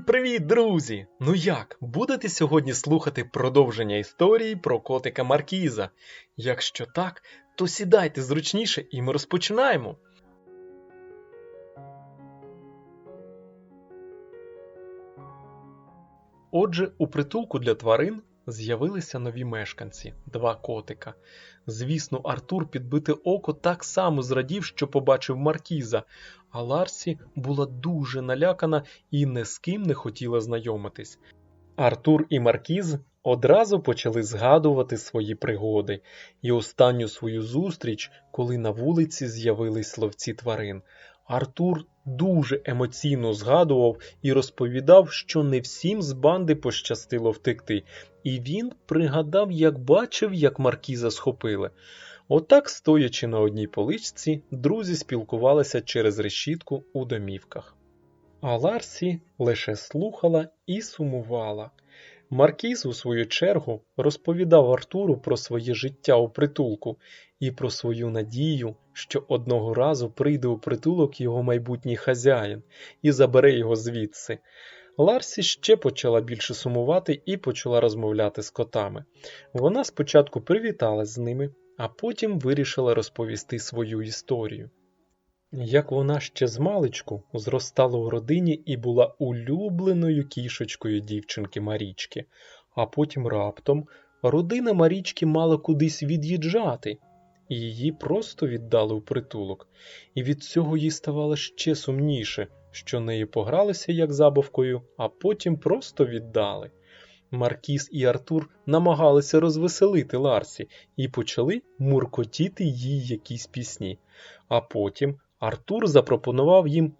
Привіт-привіт, друзі! Ну як, будете сьогодні слухати продовження історії про котика Маркіза? Якщо так, то сідайте зручніше і ми розпочинаємо. Отже, у притулку для тварин з'явилися нові мешканці два котика. Звісно, Артур підбите око так само зрадів, що побачив Маркіза, а Ларсі була дуже налякана і ні з ким не хотіла знайомитись. Артур і Маркіз одразу почали згадувати свої пригоди і останню свою зустріч, коли на вулиці з'явились ловці тварин. Артур дуже емоційно згадував і розповідав, що не всім з банди пощастило втекти, і він пригадав, як бачив, як Маркіза схопили. Отак, стоячи на одній поличці, друзі спілкувалися через решітку у домівках. А Ларсі лише слухала і сумувала. Маркіз, у свою чергу, розповідав Артуру про своє життя у притулку і про свою надію, що одного разу прийде у притулок його майбутній хазяїн і забере його звідси. Ларсі ще почала більше сумувати і почала розмовляти з котами. Вона спочатку привіталась з ними, а потім вирішила розповісти свою історію. Як вона ще з маличку зростала у родині і була улюбленою кішечкою дівчинки Марічки, а потім раптом родина Марічки мала кудись від'їжджати, і її просто віддали у притулок, і від цього їй ставало ще сумніше, що нею погралися як забавкою, а потім просто віддали. Маркіс і Артур намагалися розвеселити Ларсі і почали муркотіти їй якісь пісні. А потім Артур запропонував їм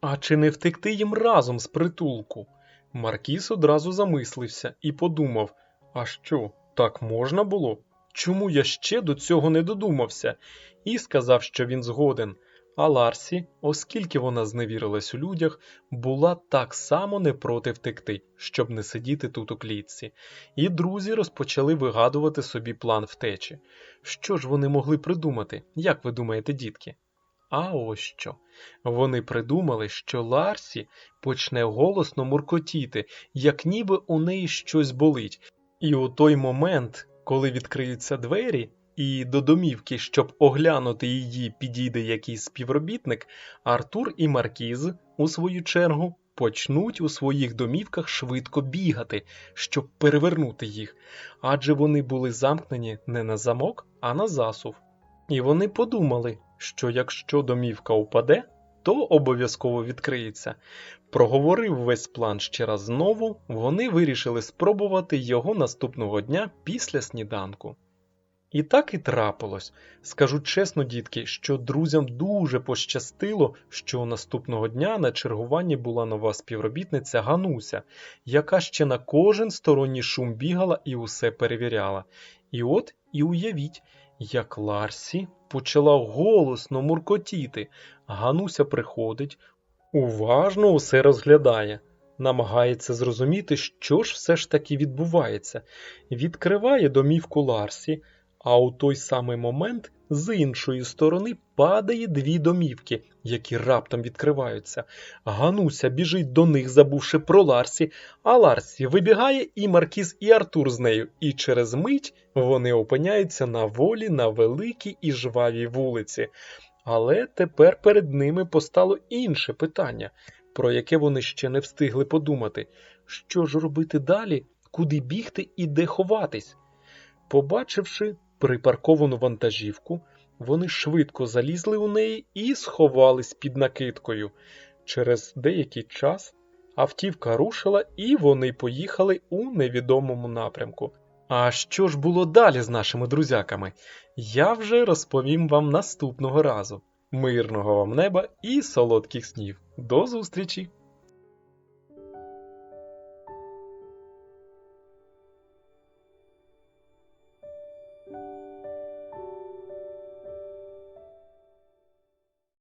А чи не втекти їм разом з притулку? Маркіс одразу замислився і подумав А що, так можна було? Чому я ще до цього не додумався? І сказав, що він згоден. А Ларсі, оскільки вона зневірилась у людях, була так само не проти втекти, щоб не сидіти тут у клітці. І друзі розпочали вигадувати собі план втечі. Що ж вони могли придумати, як ви думаєте, дітки? А ось що. Вони придумали, що Ларсі почне голосно муркотіти, як ніби у неї щось болить. І у той момент, коли відкриються двері, і до домівки, щоб оглянути її, підійде якийсь співробітник, Артур і Маркіз, у свою чергу, почнуть у своїх домівках швидко бігати, щоб перевернути їх, адже вони були замкнені не на замок, а на засув. І вони подумали, що якщо домівка упаде, то обов'язково відкриється. Проговорив весь план ще раз знову, вони вирішили спробувати його наступного дня після сніданку. І так і трапилось. Скажу чесно, дітки, що друзям дуже пощастило, що наступного дня на чергуванні була нова співробітниця Гануся, яка ще на кожен сторонній шум бігала і усе перевіряла. І от і уявіть, як Ларсі почала голосно муркотіти. Гануся приходить, уважно усе розглядає, намагається зрозуміти, що ж все ж таки відбувається, відкриває домівку Ларсі, а у той самий момент з іншої сторони падає дві домівки, які раптом відкриваються. Гануся біжить до них, забувши про Ларсі, а Ларсі вибігає і Маркіз, і Артур з нею, і через мить вони опиняються на волі на великій і жвавій вулиці. Але тепер перед ними постало інше питання, про яке вони ще не встигли подумати. Що ж робити далі, куди бігти і де ховатись? Побачивши припарковану вантажівку, вони швидко залізли у неї і сховались під накидкою. Через деякий час автівка рушила, і вони поїхали у невідомому напрямку. А що ж було далі з нашими друзяками? Я вже розповім вам наступного разу. Мирного вам неба і солодких снів. До зустрічі!